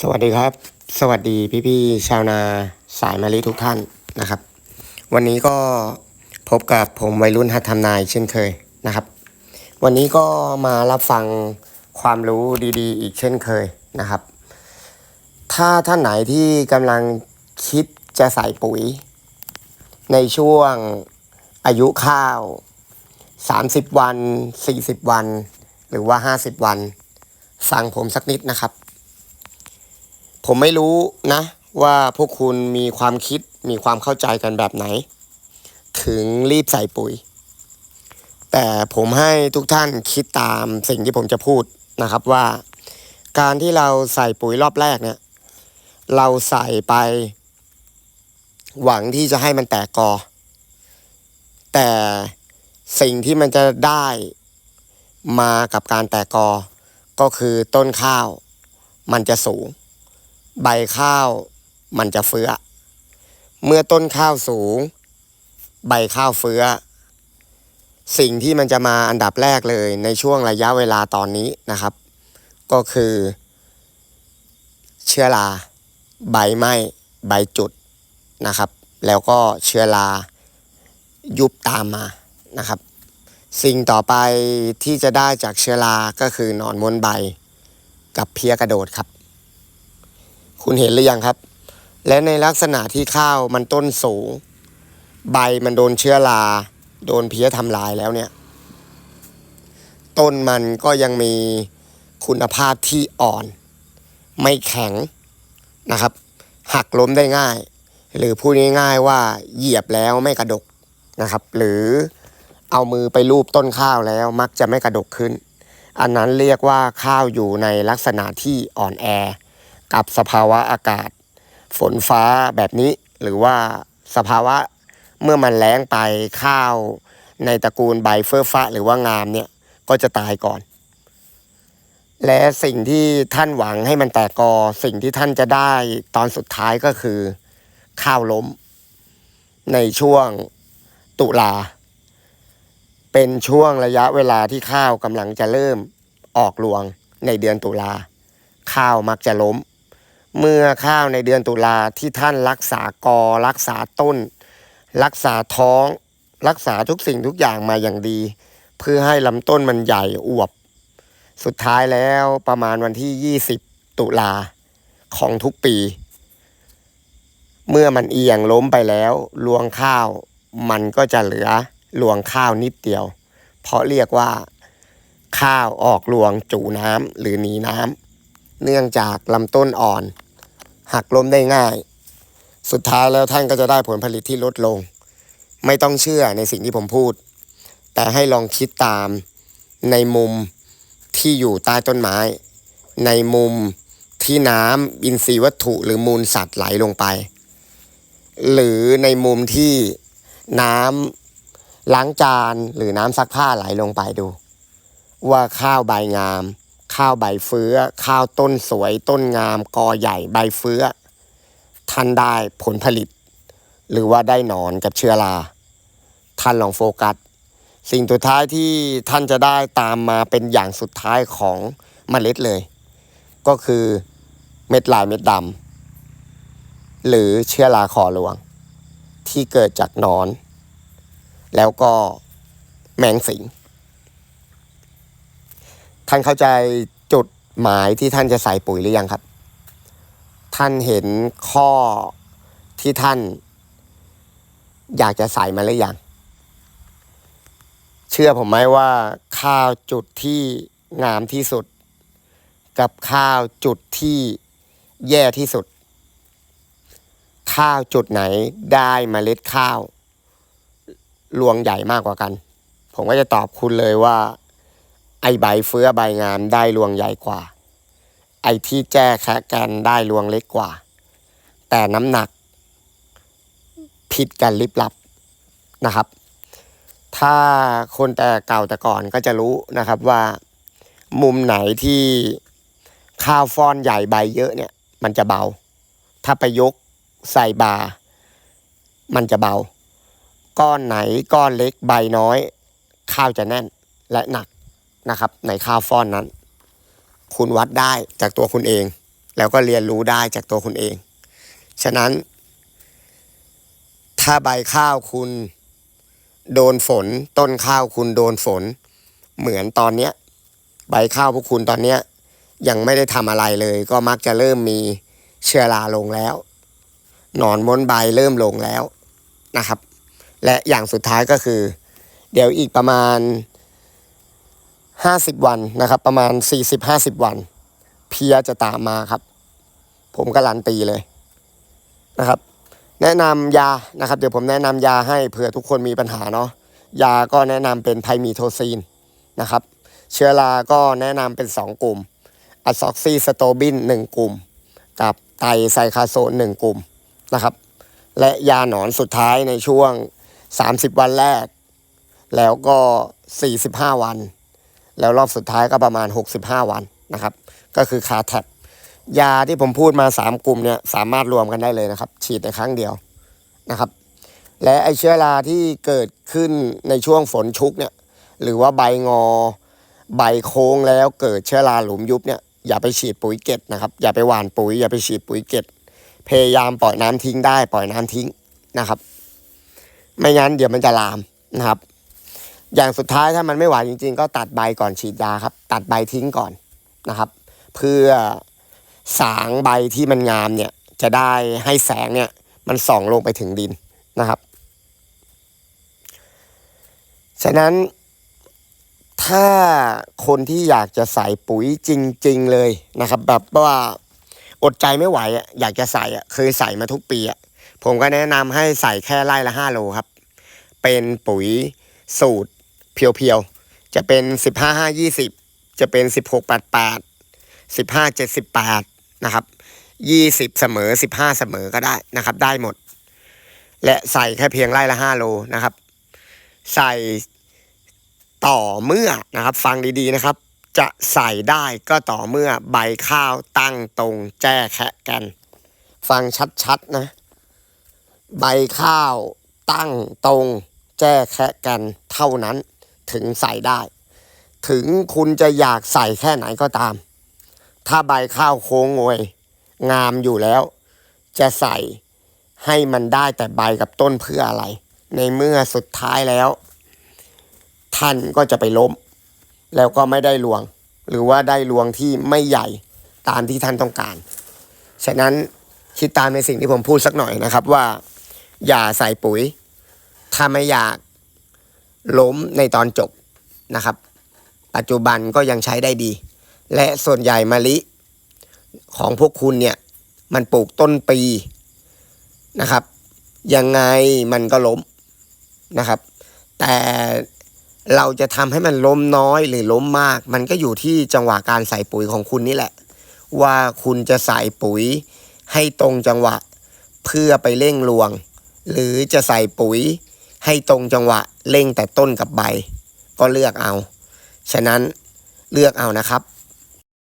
สวัสดีครับ สวัสดีพี่ๆชาวนาสายมะลิทุกท่านนะครับ วันนี้ก็พบกับผมวัยรุ่นหัดทำนายเช่นเคยนะครับ วันนี้ก็มารับฟังความรู้ดีๆ อีกเช่นเคยนะครับ ถ้าท่านไหนที่กำลังคิดจะใส่ปุ๋ย ในช่วงอายุข้าว 30 วัน 40 วัน หรือว่า 50 วัน ฟังผมสักนิดนะครับ ผมไม่รู้นะ ว่าพวกคุณมีความคิดมีความเข้าใจกันแบบไหน ถึงรีบใส่ปุ๋ย แต่ผมให้ทุกท่านคิดตามสิ่งที่ผมจะพูดนะครับว่า การที่เราใส่ปุ๋ยรอบแรกเนี่ย เราใส่ไป หวังที่จะให้มันแตกกอ แต่สิ่งที่มันจะได้มากับการแตกกอ ก็คือต้นข้าวมันจะสูง ใบข้าวมันจะเฟื้อ เมื่อต้นข้าวสูง ใบข้าวเฟื้อ สิ่งที่มันจะมาอันดับแรกเลยในช่วงระยะเวลาตอนนี้นะครับ ก็คือ เชื้อรา ใบไหม้ ใบจุดนะครับ แล้วก็เชื้อรายุบตามมานะครับ สิ่งต่อไปที่จะได้จากเชื้อรา ก็คือหนอนม้วนใบ กับเพี้ยกระโดดครับ คุณเห็นหรือยังครับ และในลักษณะที่ข้าวมันต้นสูง ใบมันโดนเชื้อรา โดนเพี้ยทำลายแล้วเนี่ย ต้นมันก็ยังมีคุณภาพที่อ่อน ไม่แข็งนะครับ หักล้มได้ง่าย หรือพูดง่ายๆว่าเหยียบแล้วไม่กระดกนะครับ หรือเอามือไปลูบต้นข้าวแล้วมักจะไม่กระดกขึ้น อันนั้นเรียกว่าข้าวอยู่ในลักษณะที่อ่อนแอ กับสภาวะอากาศ ฝนฟ้าแบบนี้ หรือว่าสภาวะเมื่อมันแล้งไปข้าวในตระกูลใบเฟื่อฟ้าหรือว่างามเนี่ยก็จะตายก่อน และสิ่งที่ท่านหวังให้มันแตกกอสิ่งที่ท่านจะได้ตอนสุดท้ายก็คือ ข้าวล้ม ในช่วงตุลา เป็นช่วงระยะเวลาที่ข้าวกำลังจะเริ่มออกรวงในเดือนตุลา ข้าวมักจะล้ม เมื่อข้าวในเดือนตุลาที่ท่านรักษากอ รักษาต้น รักษาท้อง รักษาทุกสิ่งทุกอย่างมาอย่างดี เพื่อให้ลำต้นมันใหญ่อวบ สุดท้ายแล้วประมาณวันที่ 20 ตุลาของทุกปี เมื่อมันเอียงล้มไปแล้วรวงข้าว มันก็จะเหลือรวงข้าวนิดเดียว เพราะเรียกว่า ข้าวออกรวงจูน้ำหรือหนีน้ำเนื่องจากลำต้นอ่อน หักล้มได้ง่าย สุดท้ายแล้วท่านก็จะได้ผลผลิตที่ลดลง ไม่ต้องเชื่อในสิ่งที่ผมพูด แต่ให้ลองคิดตามในมุมที่อยู่ใต้ต้นไม้ ในมุมที่น้ำอินทรีย์วัตถุหรือมูลสัตว์ไหลลงไป หรือในมุมที่น้ำล้างจานหรือน้ำซักผ้าไหลลงไปดู ว่าข้าวใบงาม ข้าวใบเฟื้อ ข้าวต้นสวยต้นงาม กอใหญ่ใบเฟื้อ ท่านได้ผลผลิต หรือว่าได้หนอนกับเชื้อราท่านลองโฟกัส สิ่งสุดท้ายที่ท่านจะได้ตามมาเป็นอย่างสุดท้ายของเมล็ดเลย ก็คือเม็ดลายเม็ดดำหรือเชื้อราคอหลวง ที่เกิดจากนอน แล้วก็แมงสิง ท่านเข้าใจจุดหมายที่ท่านจะใส่ปุ๋ยหรือยังครับ ท่านเห็นข้อที่ท่าน อยากจะใส่มาหรือยัง เชื่อผมไหมว่าข้าวจุดที่งามที่สุด กับข้าวจุดที่แย่ที่สุด ข้าวจุดไหนได้เมล็ดข้าว รวงใหญ่มากกว่ากัน ผมก็จะตอบคุณเลยว่า ไอใบเฟื้อใบงามได้รวงใหญ่กว่า ไอที่แจ้แคะแกนได้รวงเล็กกว่า แต่น้ำหนัก ผิดกันลิบลับนะครับ ถ้าคนแต่เก่าแต่ก่อนก็จะรู้นะครับว่า มุมไหนที่ข้าวฟ้อนใหญ่ใบเยอะเนี่ย มันจะเบา ถ้าไปยกใส่บา มันจะเบา ก้อนไหนก้อนเล็กใบน้อย ข้าวจะแน่นและหนัก นะครับ ในข้าวฟ้อนนั้น คุณวัดได้จากตัวคุณเอง แล้วก็เรียนรู้ได้จากตัวคุณเอง ฉะนั้น ถ้าใบข้าวคุณโดนฝน ต้นข้าวคุณโดนฝน เหมือนตอนเนี้ยใบข้าวพวกคุณตอนเนี้ยยังไม่ได้ทำอะไรเลย ก็มักจะเริ่มมีเชื้อราลงแล้ว หนอนม้วนใบเริ่มลงแล้วนะครับ และอย่างสุดท้ายก็คือ เดี๋ยวอีกประมาณ 50 วันนะครับ ประมาณ 40-50 วัน เพียจะตามมาครับ ผมการันตีเลยนะครับ แนะนำยานะครับ เดี๋ยวผมแนะนำยาให้เผื่อทุกคนมีปัญหาเนาะยาก็แนะนำเป็นไทมีโทซีนนะครับ เชื้อรา ก็แนะนำเป็น 2 กลุ่มอะซอกซีสโตบิน 1 กลุ่ม กับไตไซคาโซน 1 กลุ่มนะครับ และยาหนอนสุดท้ายในช่วง 30 วันแรก แล้วก็ 45 วัน แล้วรอบสุดท้ายก็ประมาณ 65 วันนะครับ ก็คือคาแท็บยาที่ผมพูดมา 3 กลุ่มเนี่ยสามารถรวมกันได้เลยนะครับ ฉีดในครั้งเดียวนะครับ และไอเชื้อราที่เกิดขึ้นในช่วงฝนชุกเนี่ยหรือว่าใบงอ ใบโค้งแล้วเกิดเชื้อราหลุมยุบเนี่ยอย่าไปฉีดปุ๋ยเกตนะครับ อย่าไปหว่านปุ๋ย อย่าไปฉีดปุ๋ยเกตพยายามปล่อยน้ำทิ้งได้ปล่อยน้ำทิ้งนะครับ ไม่งั้นเดี๋ยวมันจะลามนะครับ อย่างสุดท้ายถ้ามันไม่ไหวจริง ๆ ก็ตัดใบก่อนฉีดยาครับ ตัดใบทิ้งก่อนนะครับ เพื่อสางใบที่มันงามเนี่ยจะได้ให้แสงเนี่ยมันส่องลงไปถึงดินนะครับ ฉะนั้นถ้าคนที่อยากจะใส่ปุ๋ยจริง ๆ เลยนะครับ แบบว่าอดใจไม่ไหวอะอยากจะใส่อะเคยใส่มาทุกปีอะผมก็แนะนำให้ใส่แค่ไร่ละห้าโลครับ เป็นปุ๋ยสูตร เพียวๆ จะเป็นสิบห้าห้ายี่สิบจะเป็นสิบหกแปดแปดสิบห้าเจ็ดสิบแปดนะครับยี่สิบเสมอสิบห้าเสมอก็ได้นะครับ ได้หมด และใส่แค่เพียงไร่ละห้าโลนะครับ ใส่ต่อเมื่อนะครับ ฟังดีๆนะครับ จะใส่ได้ก็ต่อเมื่อใบข้าวตั้งตรงแจ้แคะกัน ฟังชัดๆนะ ใบข้าวตั้งตรงแจ้แคะกันเท่านั้น ถึงใส่ได้ ถึงคุณจะอยากใส่แค่ไหนก็ตาม ถ้าใบข้าวโค้งงวย งามอยู่แล้ว จะใส่ให้มันได้แต่ใบกับต้นเพื่ออะไร ในเมื่อสุดท้ายแล้ว ท่านก็จะไปล้ม แล้วก็ไม่ได้รวง หรือว่าได้รวงที่ไม่ใหญ่ตามที่ท่านต้องการ ฉะนั้นคิดตามในสิ่งที่ผมพูดสักหน่อยนะครับว่า อย่าใส่ปุ๋ย ถ้าไม่อยาก ล้มในตอนจบนะครับ ปัจจุบันก็ยังใช้ได้ดี และส่วนใหญ่มะลิของพวกคุณเนี่ยมันปลูกต้นปีนะครับ ยังไงมันก็ล้มนะครับ แต่เราจะทำให้มันล้มน้อยหรือล้มมาก มันก็อยู่ที่จังหวะการใส่ปุ๋ยของคุณนี่แหละ ว่าคุณจะใส่ปุ๋ยให้ตรงจังหวะ เพื่อไปเร่งรวง หรือจะใส่ปุ๋ย ให้ตรงจังหวะเร่งแต่ต้นกับใบ ก็เลือกเอา ฉะนั้นเลือกเอานะครับ